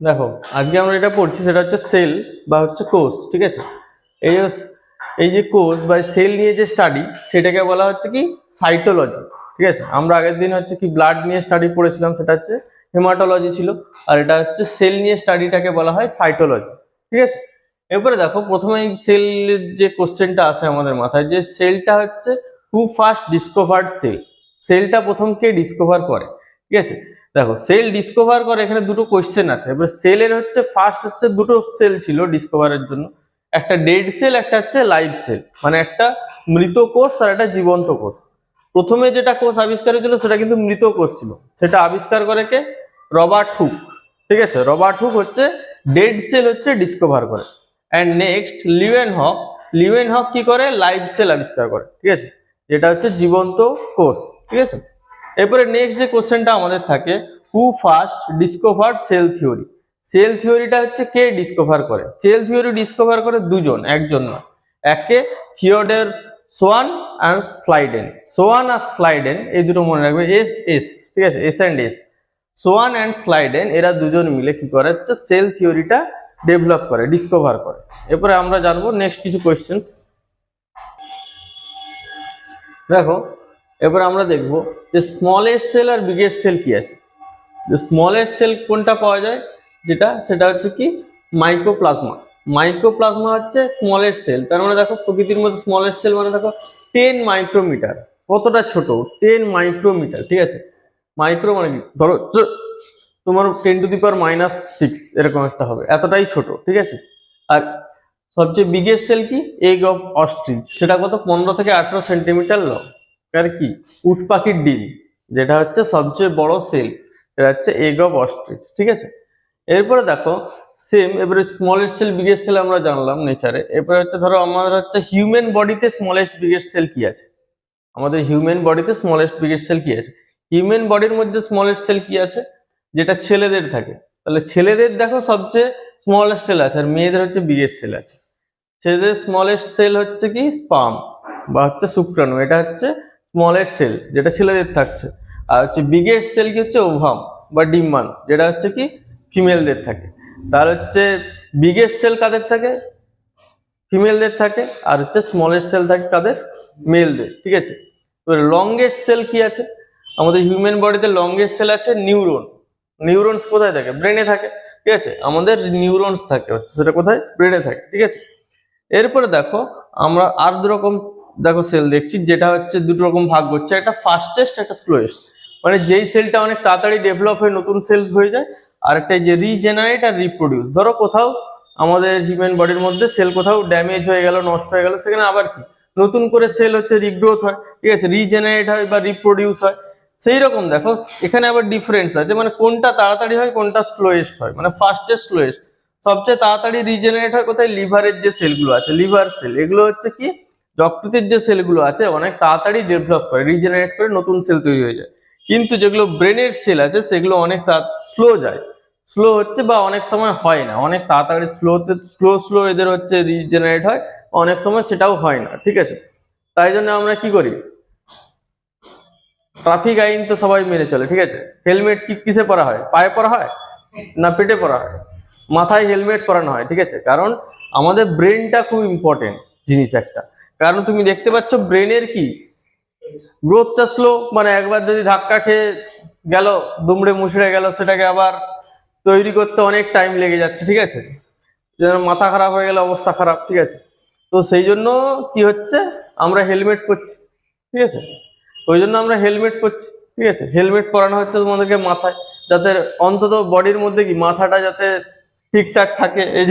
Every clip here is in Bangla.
দেখো, আজকে আমরা এটা পড়ছি সেটা হচ্ছে সেল বা হচ্ছে কোষ, ঠিক আছে? এই যে এই যে কোষ বা সেল নিয়ে যে স্টাডি সেটাকে বলা হচ্ছে কি সাইটোলজি ঠিক আছে? আমরা আগের দিন হচ্ছে কি ব্লাড নিয়ে স্টাডি পড়েছিলাম, সেটা হচ্ছে হেমাটোলজি ছিল, আর এটা হচ্ছে সেল নিয়ে স্টাডিটাকে বলা হয় সাইটোলজি ঠিক আছে? এরপরে দেখো, প্রথমে সেলের যে কোশ্চেনটা আসে আমাদের মাথায়, যে সেলটা হচ্ছে হু ফার্স্ট ডিসকভার্ড সেল সেলটা প্রথম কে ডিসকভার করে, ঠিক আছে? দেখো সেল ডিসকভার করে এখানে দুটো কোশ্চেন আছে। এবার সেলের হচ্ছে ফার্স্ট হচ্ছে দুটো সেল ছিল ডিসকভারের জন্য। একটা ডেড সেল একটা হচ্ছে লাইভ সেল মানে একটা মৃত কোষ আর একটা জীবন্ত কোষ। প্রথমে যেটা কোষ আবিষ্কার হয়েছিল, সেটা কিন্তু মৃত কোষ ছিল। সেটা আবিষ্কার করে কে? Robert Hooke. ঠিক আছে? রবার্ট হুক হচ্ছে ডেড সেল হচ্ছে ডিসকভার করে। And next Leeuwenhoek Leeuwenhoek কি করে? লাইভ সেল আবিষ্কার করে। ঠিক আছে? যেটা হচ্ছে জীবন্ত কোষ। ঠিক আছে? এরপরে নেক্সট যে কোশ্চেনটা আমাদের থাকে who first discover cell theory cell থিওরিটা হচ্ছে কে ডিসকভার করে? সেল থিওরি ডিসকভার করে দুজন, একজন না একে থিওডের, সোয়ান আর স্লাইডেন। সোয়ান আর স্লাইডেন, এই দুটো মনে রাখবে এস এস ঠিক আছে S and S Schwann and Schleiden, এরা দুজন মিলে কি করে? হচ্ছে সেল থিওরিটা ডেভেলপ করে ডিসকভার করে। এরপরে আমরা জানব নেক্সট কিছু কোয়েশ্চেন্স দেখো এবার আমরা দেখব যে স্মলেস্ট সেল আর বিগেস্ট সেল কি আছে। যে স্মলেস্ট সেল কোনটা পাওয়া যায়? যেটা, সেটা হচ্ছে কি? মাইক্রোপ্লাজমা মাইক্রোপ্লাজমা হচ্ছে স্মলেস্ট সেল তার মানে দেখো, প্রকৃতির মধ্যে স্মলেস্ট সেল মানে দেখো টেন মাইক্রোমিটার কতটা ছোট? টেন মাইক্রোমিটার ঠিক আছে? মাইক্রো মানে কি? ধরো তোমার ten to the power minus six এরকম একটা হবে। এতটাই ছোট, ঠিক আছে? আর সবচেয়ে বিগেস্ট সেল কি? এগ অফ অস্ট্রিচ সেটা কত? পনেরো থেকে আঠেরো সেন্টিমিটার লং আর কি? উট পাখির ডিম, যেটা হচ্ছে সবচেয়ে বড় সেল, এটা হচ্ছে এগ অফ অস্ট্রিচ, ঠিক আছে? এরপরে দেখো সেম এবারে স্মলেস্ট সেল বিগেস্ট সেল আমরা জানলাম নেচারে এরপরে হচ্ছে ধরো, আমাদের হচ্ছে হিউম্যান বডিতে স্মলেস্ট বিগেস্ট সেল কি আছে? আমাদের হিউম্যান বডিতে স্মলেস্ট বিগেস্ট সেল কি আছে? হিউম্যান বডির মধ্যে স্মলেস্ট সেল কি আছে? যেটা ছেলেদের থাকে। তাহলে ছেলেদের দেখো সবচেয়ে স্মলেস্ট সেল আছে, আর মেয়েদের হচ্ছে বিগেস্ট সেল আছে। ছেলেদের স্মলেস্ট সেল হচ্ছে কি? স্পাম বা হচ্ছে শুক্রাণু, এটা হচ্ছে স্মলেস্ট সেল যেটা ছেলেদের থাকছে। আর হচ্ছে বিগেস্ট সেল কি হচ্ছে? ওভাম বা ডিম্বাণু, যেটা হচ্ছে কি? ফিমেলদের থাকে। তার হচ্ছে বিগেস্ট সেল কাদের থাকে? ফিমেলদের থাকে। আর হচ্ছে স্মলেস্ট সেল থাকে কাদের? মেলদের ঠিক আছে? এবার লংগেস্ট সেল কি আছে? আমাদের হিউম্যান বডিতে লংগেস্ট সেল আছে নিউরন নিউরনস কোথায় থাকে? ব্রেনে থাকে, ঠিক আছে? আমাদের নিউরনস থাকে, হচ্ছে সেটা কোথায়? ব্রেনে থাকে, ঠিক আছে? এরপরে দেখো, আমরা আর দু রকম দেখো সেল দেখছি, যেটা হচ্ছে দুটো রকম ভাগ হচ্ছে, একটা ফাস্টেস্ট একটা স্লোয়েস্ট মানে যেই সেলটা অনেক তাড়াতাড়ি ডেভেলপ হয়ে নতুন সেল হয়ে যায় আর একটা যে রিজেনারেট আর রিপ্রোডিউস ধরো কোথাও আমাদের হিউম্যান বডির মধ্যে সেল কোথাও ড্যামেজ হয়ে গেল, নষ্ট হয়ে গেল, সেখানে আবার কি? নতুন করে সেল হচ্ছে রিগ্রোথ হয়, ঠিক আছে? রিজেনারেট হয় বা রিপ্রোডিউস হয়। সেই রকম দেখো, এখানে আবার ডিফারেন্স আছে মানে কোনটা তাড়াতাড়ি হয়, কোনটা স্লোয়েস্ট হয় মানে ফাস্টেস্ট স্লোয়েস্ট সবচেয়ে তাড়াতাড়ি রিজেনারেট হয় কোথায়? লিভারের যে সেলগুলো আছে লিভার সেল এগুলো হচ্ছে কি? যকৃতের যে সেলগুলো আছে, অনেক তাড়াতাড়ি ডেভেলপ করে রিজেনারেট করে নতুন সেল তৈরি হয়ে যায়। কিন্তু যেগুলো ব্রেনের সেল আছে, সেগুলো অনেক স্লো যায়। স্লো হচ্ছে বা অনেক সময় হয় না। অনেক তাড়াতাড়ি স্লোতে স্লো স্লো এদের হচ্ছে রিজেনারেট হয়, অনেক সময় সেটাও হয় না, ঠিক আছে? তাই জন্য আমরা কি করি? ট্রাফিক আইন তো সবাই মেনে চলে, ঠিক আছে? হেলমেট কি, কিসে পরা হয়? পায়ে পরা হয়? না পেটে পরা হয়? মাথায় হেলমেট পরানো হয়, ঠিক আছে? কারণ আমাদের ব্রেনটা খুব ইম্পর্টেন্ট জিনিস একটা। কারণ তুমি দেখতে পাচ্ছ ব্রেনের কি? গ্রোথটা স্লো মানে একবার যদি ধাক্কা খেয়ে গেল, দুমড়ে মুচড়ে গেল, সেটাকে আবার তৈরি করতে অনেক টাইম লেগে যাচ্ছে, ঠিক আছে? যেন মাথা খারাপ হয়ে গেলে অবস্থা খারাপ, ঠিক আছে? তো সেই জন্য কি হচ্ছে? আমরা হেলমেট পরছি, ঠিক আছে? ওই জন্য আমরা হেলমেট পরছি, ঠিক আছে? হেলমেট পরানো হচ্ছে তোমাদেরকে মাথায়, যাতে অন্তত বডির মধ্যে কি, মাথাটা যাতে ঠিকঠাক থাকে। এই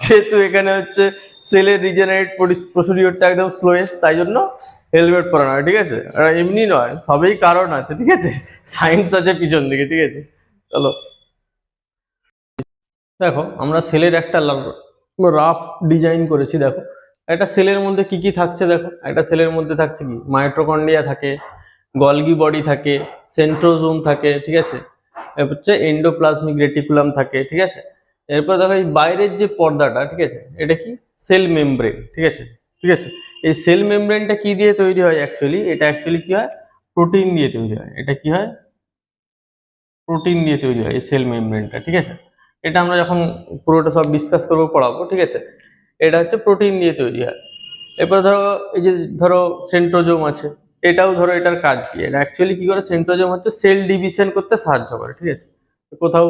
যেহেতু এখানে হচ্ছে সেলের রিজেনারেট প্রসিডিওরটা একদম স্লোয়েস্ট তাই জন্য হেলমেট পরানো হয় ঠিক আছে? আর এমনি নয়, সবই কারণ আছে, ঠিক আছে? সায়েন্স আছে পিছন দিকে, ঠিক আছে? চলো। দেখো, আমরা সেলের একটা রাফ ডিজাইন করেছি, দেখো। একটা সেলের মধ্যে কি কি থাকছে, দেখো? একটা সেলের মধ্যে থাকছে কি? মাইট্রোকন্ডিয়া থাকে, গলগি বডি থাকে সেন্ট্রোজোম থাকে, ঠিক আছে? হচ্ছে এন্ডোপ্লাজমিক রেটিকুলাম থাকে, ঠিক আছে? এরপর দেখো এই বাইরের যে পর্দাটা, ঠিক আছে, এটা কি? সেল মেমব্রেন ঠিক আছে ঠিক আছে। এই সেল মেমব্রেনটা কি দিয়ে তৈরি হয় অ্যাকচুয়ালি এটা অ্যাকচুয়ালি কি হয়? প্রোটিন দিয়ে তৈরি হয়। এটা কি হয়? প্রোটিন দিয়ে তৈরি হয় এই সেল মেমব্রেনটা ঠিক আছে? এটা আমরা যখন পুরোটা সব ডিসকাস করব, পড়াবো, ঠিক আছে? এটা হচ্ছে প্রোটিন দিয়ে তৈরি হয়। এরপর ধরো, এই যে ধরো সেন্ট্রোজোম আছে, এটাও ধরো এটার কাজ কি? এটা অ্যাকচুয়ালি কি করে? সেন্ট্রোজোম হচ্ছে সেল ডিভিশন করতে সাহায্য করে, ঠিক আছে? কোথাও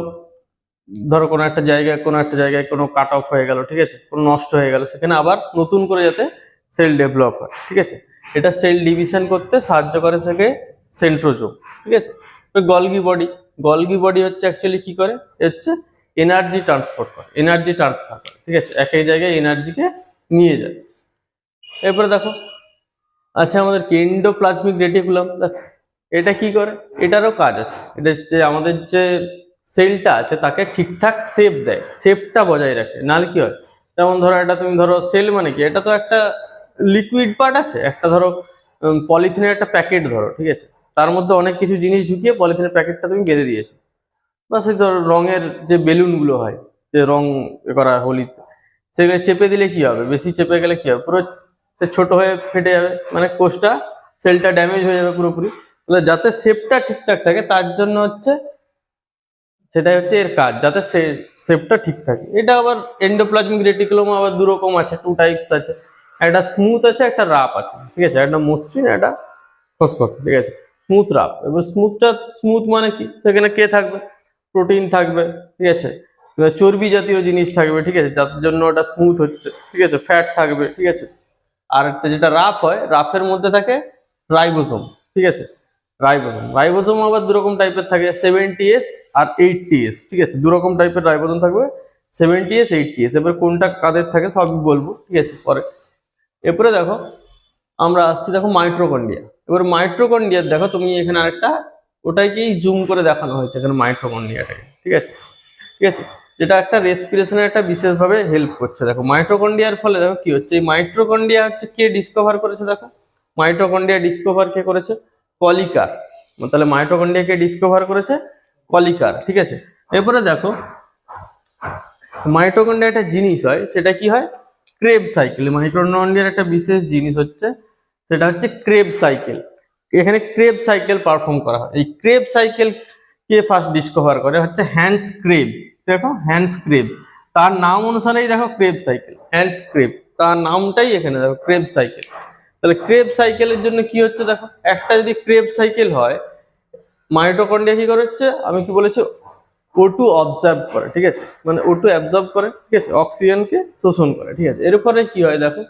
ধরো কোনো একটা জায়গায়, কোনো একটা জায়গায় কোনো কাট অফ হয়ে গেল, ঠিক আছে? কোনো নষ্ট হয়ে গেল, সেখানে আবার নতুন করে যাতে সেল ডেভেলপ হয়, ঠিক আছে? এটা সেল ডিভিশন করতে সাহায্য করে থেকে সেন্ট্রোজোম ঠিক আছে? গলগি বডি গলগি বডি হচ্ছে অ্যাকচুয়ালি কি করে? হচ্ছে এনার্জি ট্রান্সপোর্ট করে এনার্জি ট্রান্সফার করে, ঠিক আছে? এক এক জায়গায় এনার্জিকে নিয়ে যায়। এরপরে দেখো আচ্ছা আমাদের কেন্ডোপ্লাজমিক রেটিকুলাম দেখো, এটা কি করে? এটারও কাজ আছে। এটা যে আমাদের যে সেলটা আছে, তাকে ঠিকঠাক শেপ দেয়। শেপটা বজায় রাখে। নাহলে কি হয়? যেমন ধরো এটা তুমি ধরো সেল মানে কি? এটা তো একটা লিকুইড পার্ট আছে। একটা ধরো পলিথিনের একটা প্যাকেট ধরো, ঠিক আছে? তার মধ্যে অনেক কিছু জিনিস ঢুকিয়ে পলিথিনের প্যাকেটটা তুমি বেঁধে দিয়েছ। বা সেই ধরো রঙের যে বেলুনগুলো হয়, যে রং করা হোলিতে সেগুলো চেপে দিলে কি হবে? বেশি চেপে গেলে কি হবে? পুরো সে ছোট হয়ে ফেটে যাবে। মানে কোষটা সেলটা ড্যামেজ হয়ে যাবে পুরোপুরি। যাতে শেপটা ঠিকঠাক থাকে, তার জন্য হচ্ছে সেটাই হচ্ছে এর কাজ, যাতে শেপটা ঠিক থাকে। এটা আবার এন্ডোপ্লাজমিক রেটিকুলাম আবার দু রকম আছে টু টাইপস আছে। একটা স্মুথ আছে, একটা রাপ আছে। ঠিক আছে? একটা মসৃণ, একটা খসখস। ঠিক আছে? স্মুথ রাপ এবার স্মুথটা স্মুথ মানে কি? সেখানে কে থাকবে? প্রোটিন থাকবে। ঠিক আছে? এবার চর্বি জাতীয় জিনিস থাকবে। ঠিক আছে? যার জন্য ওটা স্মুথ হচ্ছে। ঠিক আছে? ফ্যাট থাকবে। ঠিক আছে? আর একটা যেটা রাফ হয় রাফের মধ্যে থাকে রাইবোসোম ঠিক আছে? রাইবোসোম রাইবোসোম আবার দুরকম টাইপের থাকে সেভেন্টি এস আর এইটটি এস ঠিক আছে? দুরকম টাইপের রাইবোসোম থাকবে সেভেন্টি এস এইটটি এস এবার কোনটা কাদের থাকে সবই বলব, ঠিক আছে? পরে। এরপরে দেখো, আমরা আসছি দেখো মাইট্রোকন্ডিয়া এবার মাইট্রোকন্ডিয়ার দেখো তুমি এখানে আরেকটা, ওটাকেই জুম করে দেখানো হয়েছে এখানে মাইট্রোকন্ডিয়াটাকে ঠিক আছে? ঠিক আছে? যেটা একটা রেসপিরেশনের একটা বিশেষভাবে হেল্প করছে। দেখো মাইট্রোকন্ডিয়ার ফলে দেখো কি হচ্ছে? এই মাইট্রোকন্ডিয়া হচ্ছে কে ডিসকভার করেছে দেখো? মাইট্রোকন্ডিয়া ডিসকভার কে করেছে? কলিকার। তাহলে মাইট্রোকন্ডিয়া কে ডিসকভার করেছে কলিকার, ঠিক আছে? এরপরে দেখো মাইট্রোকন্ডিয়া একটা জিনিস হয়, সেটা কি হয়? ক্রেব সাইকেল মাইক্রোকন্ডিয়ার একটা বিশেষ জিনিস হচ্ছে, সেটা হচ্ছে ক্রেব সাইকেল এখানে ক্রেব সাইকেল পারফর্ম করা হয়। এই ক্রেব সাইকেল কে ফার্স্ট ডিসকভার করে? হচ্ছে হ্যান্ডস ক্রেব দেখো হ্যান্ডস ক্রেব তার নাম অনুসারেই দেখো ক্রেব সাইকেল হ্যান্ডস ক্রেব তার নামটাই এখানে, দেখো ক্রেব সাইকেল তাহলে ক্রেব সাইকেলের জন্য কি হচ্ছে দেখো? একটা যদি ক্রেব সাইকেল হয় মাইটোকন্ডিয়া কি করে হচ্ছে? আমি কি বলেছি? ও টু অবজার্ভ করে, ঠিক আছে? মানে ও টু করে, ঠিক আছে? অক্সিজেনকে শোষণ করে, ঠিক আছে? এর ফলে কি হয় দেখো?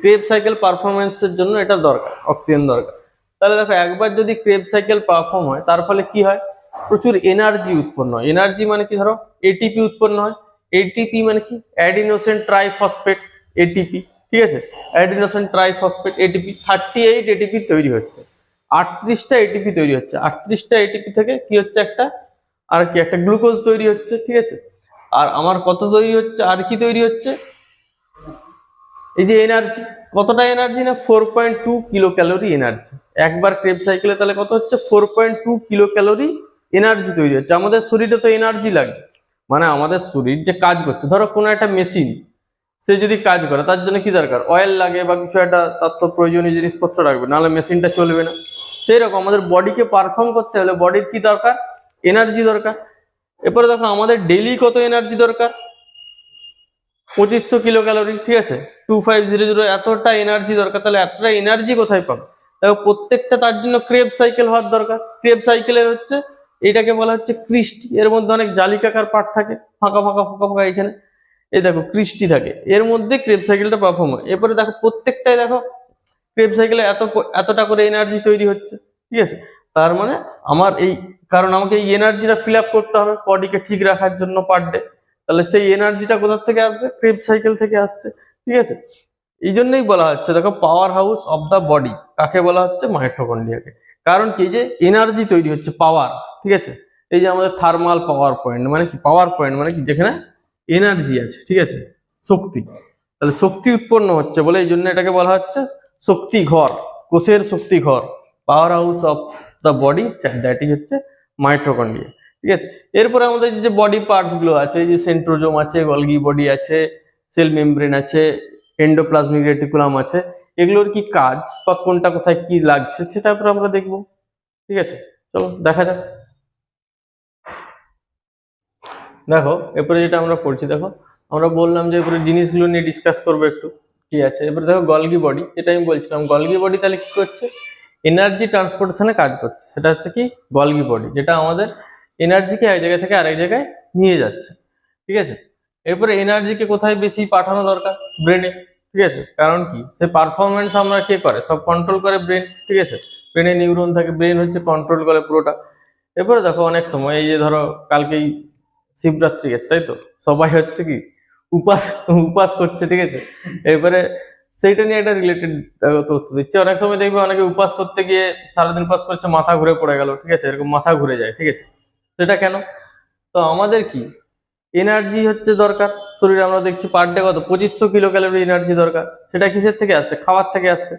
ক্রেব সাইকেল পারফরমেন্সের জন্য এটা দরকার অক্সিজেন দরকার। তাহলে দেখো, একবার যদি ক্রেব সাইকেল পারফর্ম হয়, তার ফলে কি হয়? প্রচুর এনার্জি উৎপন্ন হয়। এনার্জি মানে কি ধরো? এটিপি উৎপন্ন হয়। এটিপি মানে কি? অ্যাডিনোসেন ট্রাইফসফেট এটিপি ঠিক আছে? Adenosine triphosphate ATP thirty eight ATP তৈরি হচ্ছে। আটত্রিশটা এটিপি তৈরি হচ্ছে। আটত্রিশটা এটিপি থেকে কি হচ্ছে একটা? আর কি একটা গ্লুকোজ তৈরি হচ্ছে, ঠিক আছে? আর আমার কত তৈরি হচ্ছে? আর কি তৈরি হচ্ছে? এই যে এনার্জি, কতটা এনার্জি না? Four point two kilo calorie energy একবার ক্রেব সাইকেলে তাহলে কত হচ্ছে? Four point two kilo calorie energy তৈরি হচ্ছে। আমাদের শরীরে তো এনার্জি লাগে। মানে আমাদের শরীর যে কাজ করছে, ধরো কোনো একটা মেশিন সে যদি কাজ করে, তার জন্য কি দরকার? অয়েল লাগে বা কিছু একটা তার তো প্রয়োজনীয় জিনিসপত্র রাখবে, নাহলে মেশিনটা চলবে না। সেই রকম আমাদের বডিকে পারফর্ম করতে হলে বডির কি দরকার? এনার্জি দরকার। এরপরে দেখো, আমাদের ডেলি কত এনার্জি দরকার? পঁচিশশো কিলো ক্যালোরি ঠিক আছে? টু ফাইভ জিরো জিরো এতটা এনার্জি দরকার, তাহলে এতটা এনার্জি কোথায় পাবে? দেখো, প্রত্যেকটা তার জন্য ক্রেব সাইকেল হওয়ার দরকার। ক্রেব সাইকেলের হচ্ছে, এটাকে বলা হচ্ছে ক্রিস্টি এর মধ্যে অনেক জালিকাকার পার্ট থাকে, ফাঁকা ফাঁকা ফাঁকা ফাঁকা এখানে। এই দেখো ক্রিস্টি থাকে। এর মধ্যে ক্রেপ সাইকেলটা পারফর্ম হয়। এরপরে দেখো প্রত্যেকটাই দেখো ক্রেপ সাইকেলে এত এতটা করে এনার্জি তৈরি হচ্ছে, ঠিক আছে? তার মানে আমার এই, কারণ আমাকে এই এনার্জিটা ফিল করতে হবে বডিকে ঠিক রাখার জন্য পার ডে তাহলে সেই এনার্জিটা কোথার থেকে আসবে? ক্রেপ সাইকেল থেকে আসছে, ঠিক আছে? এই জন্যই বলা হচ্ছে, দেখো power house of the body কাকে বলা হচ্ছে? মাইট্রোকন্ড্রিয়াকে কারণ কি? যে এনার্জি তৈরি হচ্ছে পাওয়ার ঠিক আছে? এই যে আমাদের থার্মাল পাওয়ার পয়েন্ট মানে কি? পাওয়ার পয়েন্ট মানে কি? যেখানে এনার্জি আছে, ঠিক আছে? শক্তি। তাহলে শক্তি উৎপন্ন হচ্ছে বলে এই জন্য এটাকে বলা হচ্ছে শক্তি ঘর, কোষের শক্তি ঘর power house of the body that is হচ্ছে মাইট্রোকন্ড্রিয়া ঠিক আছে? এরপরে আমাদের যে বডি পার্টসগুলো আছে যে সেন্ট্রোজোম আছে গলগি বডি আছে সেল মেমব্রেন আছে এন্ডোপ্লাজমিক রেটিকুলাম আছে, এগুলোর কি কাজ বা কোনটা কোথায় কি লাগছে সেটা আমরা দেখব, ঠিক আছে? চলো, দেখা যাক। দেখো, এরপরে যেটা আমরা পড়ছি দেখো, আমরা বললাম যে এরপরে জিনিসগুলো নিয়ে ডিসকাস করব একটু, কি আছে? এরপরে দেখো গলগি বডি যেটা আমি বলছিলাম গলগি বডি তাহলে কি করছে? এনার্জি ট্রান্সপোর্টেশনে কাজ করছে, সেটা হচ্ছে কি? গলগি বডি যেটা আমাদের এনার্জিকে এক জায়গা থেকে আরেক জায়গায় নিয়ে যাচ্ছে, ঠিক আছে? এরপরে এনার্জিকে কোথায় বেশি পাঠানো দরকার? ব্রেনে ঠিক আছে? কারণ কি? সে পারফরমেন্স আমরা কে করে? সব কন্ট্রোল করে ব্রেন ঠিক আছে? ব্রেনে নিউরন থাকে ব্রেন হচ্ছে কন্ট্রোল করে পুরোটা। এরপরে দেখো, অনেক সময়, এই যে ধরো, কালকেই শিবরাত্রি গেছে, তাই তো? সবাই হচ্ছে কি উপাস উপাস করছে, ঠিক আছে? এরপরে সেইটা নিয়ে একটা রিলেটেড তথ্য দিচ্ছে। অনেক সময় দেখবে অনেকে উপাস করতে গিয়ে সারাদিন উপাস করছে, মাথা ঘুরে পড়ে গেল, ঠিক আছে? এরকম মাথা ঘুরে যায়, ঠিক আছে? সেটা কেন? তো আমাদের কি? এনার্জি হচ্ছে দরকার। শরীরে আমরা দেখছি পার ডে কত? পঁচিশশো কিলো ক্যালোরি এনার্জি দরকার। সেটা কিসের থেকে আসছে? খাবার থেকে আসছে।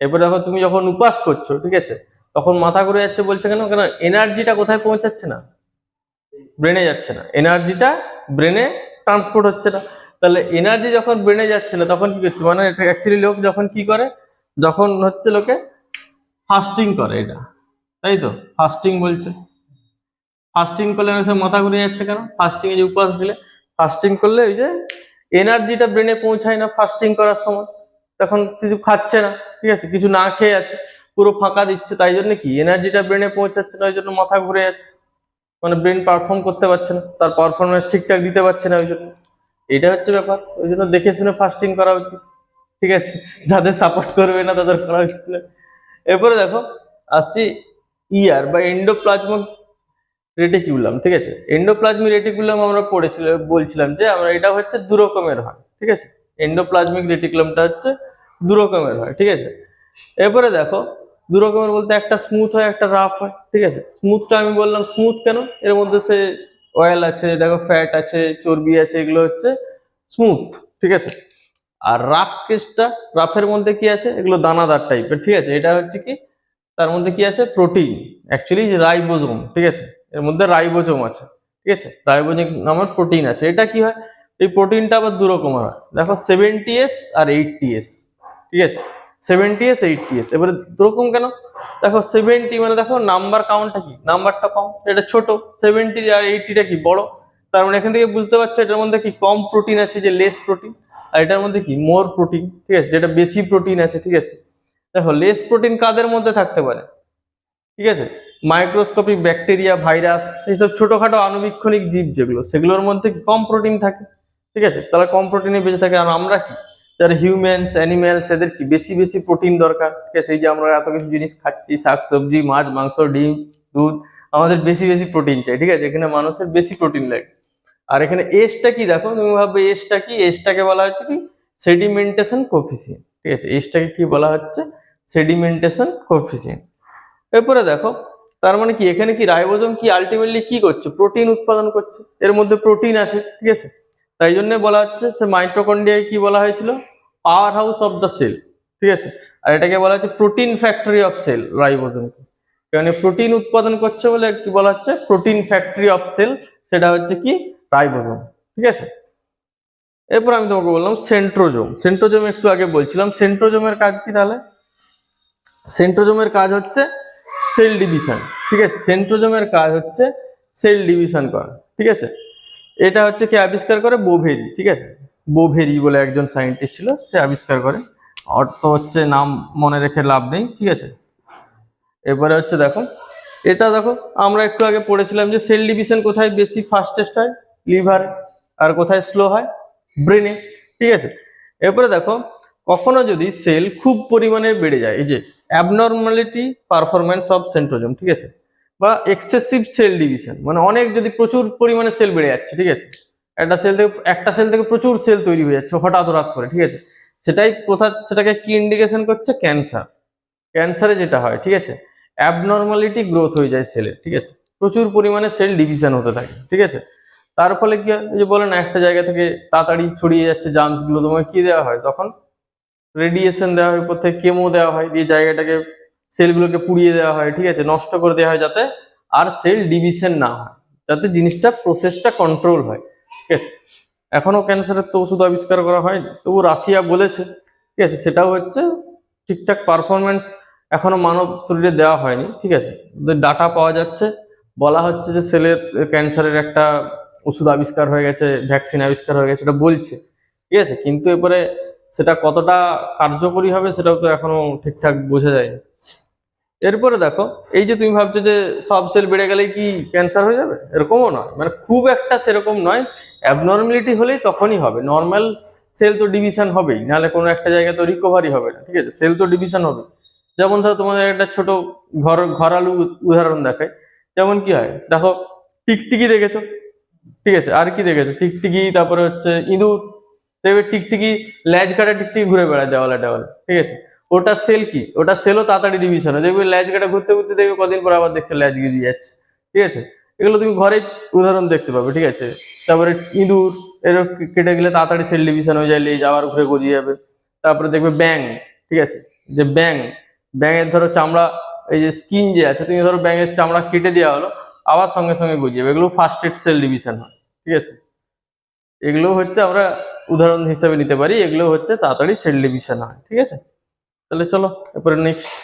এরপরে দেখো, তুমি যখন উপাস করছ, ঠিক আছে? তখন মাথা ঘুরে যাচ্ছে বলছে কেন? কেন? এনার্জিটা কোথায় পৌঁছাচ্ছে না? ব্রেনে যাচ্ছে না। এনার্জিটা ব্রেনে ট্রান্সপোর্ট হচ্ছে না। তাহলে এনার্জি যখন ব্রেনে যাচ্ছে না, তখন কি করছে? মানে এটা অ্যাকচুয়ালি লোক যখন কি করে? যখন হচ্ছে লোকে ফাস্টিং করে এটা। তাই তো? ফাস্টিং বলছে। ফাস্টিং করলে মানুষের মাথা ঘুরে যাচ্ছে কেন? ফাস্টিং এ যে উপবাস দিলে ফাস্টিং করলে ওই যে এনার্জিটা ব্রেনে পৌঁছায় না ফাস্টিং করার সময়। তখন কিছু খাচ্ছে না, ঠিক আছে? কিছু না খেয়ে আছে, পুরো ফাঁকা দিচ্ছে। তাই জন্য কি? এনার্জিটা ব্রেনে পৌঁছাচ্ছে না, ওই জন্য মাথা ঘুরে যাচ্ছে। মানে ব্রেন পারফর্ম করতে পারছে না, তার পারফরমেন্স ঠিকঠাক দিতে পারছে না ওই জন্য। এটা হচ্ছে ব্যাপার, ওই জন্য দেখে শুনে ফাস্টিং করা উচিত, ঠিক আছে? যাদের সাপোর্ট করবে না, তাদের করা উচিত না। এরপরে দেখো, আসছি ইয়ার বা এন্ডোপ্লাজমিক রেটিকুলাম ঠিক আছে? এন্ডোপ্লাজমিক রেটিকুলাম আমরা পড়েছিলাম বলছিলাম যে আমরা, এটা হচ্ছে দু রকমের হয়, ঠিক আছে? এন্ডোপ্লাজমিক রেটিকুলামটা হচ্ছে দু রকমের হয়, ঠিক আছে? এরপরে দেখো দু রকমের বলতে একটা স্মুথ হয়, একটা রাফ হয়, ঠিক আছে? স্মুথটা আমি বললাম স্মুথ কেন? এর মধ্যে সে অয়েল আছে, দেখো ফ্যাট আছে, চর্বি আছে, এগুলো হচ্ছে স্মুথ ঠিক আছে? আর রাফ কেসটা রাফের মধ্যে কি আছে? এগুলো দানাদার টাইপের ঠিক আছে? এটা হচ্ছে কি? তার মধ্যে কি আছে? প্রোটিন অ্যাকচুয়ালি রাইবোজোম ঠিক আছে? এর মধ্যে রাইবোজোম আছে, ঠিক আছে? রাইবোজিক নামের প্রোটিন আছে। এটা কি হয়? এই প্রোটিনটা আবার দু রকমের হয়। দেখো সেভেন্টি এস আর এইটটি এস ঠিক আছে? সেভেন্টি এস এইটটি এস এবারে দুরকম কেন? দেখো সেভেন্টি মানে দেখো নাম্বার কাউন্টটা কি? নাম্বারটা কম। এটা ছোট। সেভেন্টি আর এইটটিটা কি বড়? তার মানে এখান থেকে বুঝতে পারছ এটার মধ্যে কি কম প্রোটিন আছে যে লেস প্রোটিন আর এটার মধ্যে কি মোর প্রোটিন ঠিক আছে? যেটা বেশি প্রোটিন আছে, ঠিক আছে? দেখো লেস প্রোটিন কাদের মধ্যে থাকতে পারে? ঠিক আছে? মাইক্রোস্কোপিক ব্যাকটেরিয়া ভাইরাস এইসব ছোটোখাটো আনুবীক্ষণিক জীব যেগুলো, সেগুলোর মধ্যে কি কম প্রোটিন থাকে? ঠিক আছে? তাহলে কম প্রোটিনে বেঁচে থাকে। আর আমরা কি? যারা হিউম্যানস অ্যানিম্যালস এদের কি বেশি বেশি প্রোটিন দরকার? ঠিক আছে, এই যে আমরা এত কিছু জিনিস খাচ্ছি শাকসবজি মাছ, মাংস, ডিম, দুধ, আমাদের বেশি বেশি প্রোটিন চাই, ঠিক আছে? এখানে মানুষের বেশি প্রোটিন লাগে। আর এখানে এসটা কি? দেখো, তুমি ভাববে এসটা কি? এসটাকে বলা হচ্ছে কি? সেডিমেন্টেশন কোফিসিয়েন্ট ঠিক আছে? এসটাকে কি বলা হচ্ছে? সেডিমেন্টেশন কোফিসিয়েন্ট এরপরে দেখো, তার মানে কি? এখানে কি রাইবোজোম কি আলটিমেটলি কি করছে? প্রোটিন উৎপাদন করছে। এর মধ্যে প্রোটিন আছে ঠিক আছে? তাই জন্য বলা হচ্ছে সে মাইট্রোকন্ডিয়ায় কি বলা হয়েছিল? Power house of the cell ঠিক আছে? আর এটাকে বলা হচ্ছে প্রোটিন ফ্যাক্টরি অফ সেল রাইবোজোমকে কারণ প্রোটিন উৎপাদন করছে বলে কি বলা হচ্ছে? প্রোটিন ফ্যাক্টরি অফ সেল সেটা হচ্ছে কি? রাইবোজোম ঠিক আছে? এরপর আমি তোমাকে বললাম সেন্ট্রোজোম সেন্ট্রোজোম একটু আগে বলছিলাম সেন্ট্রোজোমের কাজ কি তাহলে? সেন্ট্রোজোমের কাজ হচ্ছে সেল ডিভিশন ঠিক আছে? সেন্ট্রোজোমের কাজ হচ্ছে সেল ডিভিশন করা, ঠিক আছে? এটা হচ্ছে কি আবিষ্কার করে বোভেরি, ঠিক আছে? বোভেরি বলে একজন সায়েন্টিস্ট ছিল, সে আবিষ্কার করে। অর্থ হচ্ছে নাম মনে রেখে লাভ নেই, ঠিক আছে? এরপরে হচ্ছে দেখো, এটা দেখো, আমরা একটু আগে পড়েছিলাম যে সেল ডিভিশন কোথায় বেশি ফাস্টেস্ট হয় লিভারে আর কোথায় স্লো হয় ব্রেনে ঠিক আছে? এরপরে দেখো, কখনো যদি সেল খুব পরিমাণে বেড়ে যায়, এই যে অ্যাবনর্মালিটি পারফরমেন্স অফ সেন্ট্রোজম ঠিক আছে? বা এক্সেসিভ সেল ডিভিশন মানে অনেক যদি প্রচুর পরিমাণে সেল বেড়ে যাচ্ছে, ঠিক আছে? একটা সেল থেকে, একটা সেল থেকে প্রচুর সেল তৈরি হয়ে যাচ্ছে, হঠাৎ হঠাৎ করে, ঠিক আছে? সেটাই কোথা সেটাকে কি ইন্ডিকেশন করছে? ক্যান্সার ক্যান্সারে যেটা হয়, ঠিক আছে? অ্যাবনর্মালিটি গ্রোথ হয়ে যায় সেলের ঠিক আছে? প্রচুর পরিমাণে সেল ডিভিশন হতে থাকে, ঠিক আছে? তার ফলে কি হয়? যে বলে না, একটা জায়গা থেকে তাড়াতাড়ি ছড়িয়ে যাচ্ছে জার্মসগুলো তোমাকে কি দেওয়া হয়? তখন রেডিয়েশন দেওয়া হয় থেকে কেমো দেওয়া হয়, দিয়ে জায়গাটাকে সেলগুলোকে পুড়িয়ে দেওয়া হয়, ঠিক আছে, নষ্ট করে দেওয়া হয় যাতে আর সেল ডিভিশন না হয়, যাতে জিনিসটা প্রসেসটা কন্ট্রোল হয়, ঠিক আছে। এখনও ক্যান্সারের তো ওষুধ আবিষ্কার করা হয়নি, তবু রাশিয়া বলেছে, ঠিক আছে, সেটাও হচ্ছে ঠিকঠাক পারফরমেন্স এখনও মানব শরীরে দেওয়া হয়নি, ঠিক আছে। ডাটা পাওয়া যাচ্ছে, বলা হচ্ছে যে সেলের ক্যান্সারের একটা ওষুধ আবিষ্কার হয়ে গেছে ভ্যাকসিন আবিষ্কার হয়ে গেছে এটা বলছে, ঠিক আছে। কিন্তু এরপরে সেটা কতটা কার্যকরী হবে সেটাও তো এখনও ঠিকঠাক বোঝা যায়নি। এরপরে দেখো, এই যে তুমি ভাবছ যে সব সেল বেড়ে গেলেই কি ক্যান্সার হয়ে যাবে? এরকমও নয়। মানে খুব একটা সেরকম নয়। অ্যাবনর্মালিটি হলেই তখনই হবে। নর্মাল সেল তো ডিভিশন হবেই। নাহলে কোনো একটা জায়গায় তো রিকভারি হবে না। ঠিক আছে? সেল তো ডিভিশন হবে। যেমন ধরো তোমাদের একটা ছোট ঘর, ঘরালু উদাহরণ দেখায় যেমন কি হয়? দেখো, টিকটিকি দেখেছ? ঠিক আছে? আর কি দেখেছ? টিকটিকি, তারপরে হচ্ছে ইঁদুর। দেখবে টিকটিকি, ল্যাজ কাটা টিকটিকি ঘুরে বেড়ায় দেওয়ালে দেওয়ালে। ঠিক আছে? ওটা সেল কি? ওটা সেলও তাড়াতাড়ি ডিভিশন হয়। দেখবে ল্যাজ কাটা ঘুরতে ঘুরতে দেখবে কদিন পর আবার দেখছ ল্যাজ গিয়ে যাচ্ছে। ঠিক আছে? এগুলো তুমি ঘরে উদাহরণ দেখতে পাবে, ঠিক আছে? তারপরে ইঁদুর এরকম কেটে গেলে তাড়াতাড়ি সেল ডিভিশন হয়ে যায়, লেজ আবার ঘুরে গজিয়ে যাবে। তারপরে দেখবে ব্যাং ঠিক আছে? যে ব্যাং ব্যাঙের ধরো চামড়া, এই যে স্কিন যে আছে, তুমি ধরো ব্যাঙের চামড়া কেটে দেওয়া হলো, আবার সঙ্গে সঙ্গে গজিয়ে যাবে। এগুলো ফার্স্ট এড সেল ডিভিশন হয়, ঠিক আছে? এগুলো হচ্ছে আমরা উদাহরণ হিসেবে নিতে পারি, এগুলো হচ্ছে তাড়াতাড়ি সেল ডিভিশন হয়, ঠিক আছে? তাহলে চলো এরপরে নেক্সট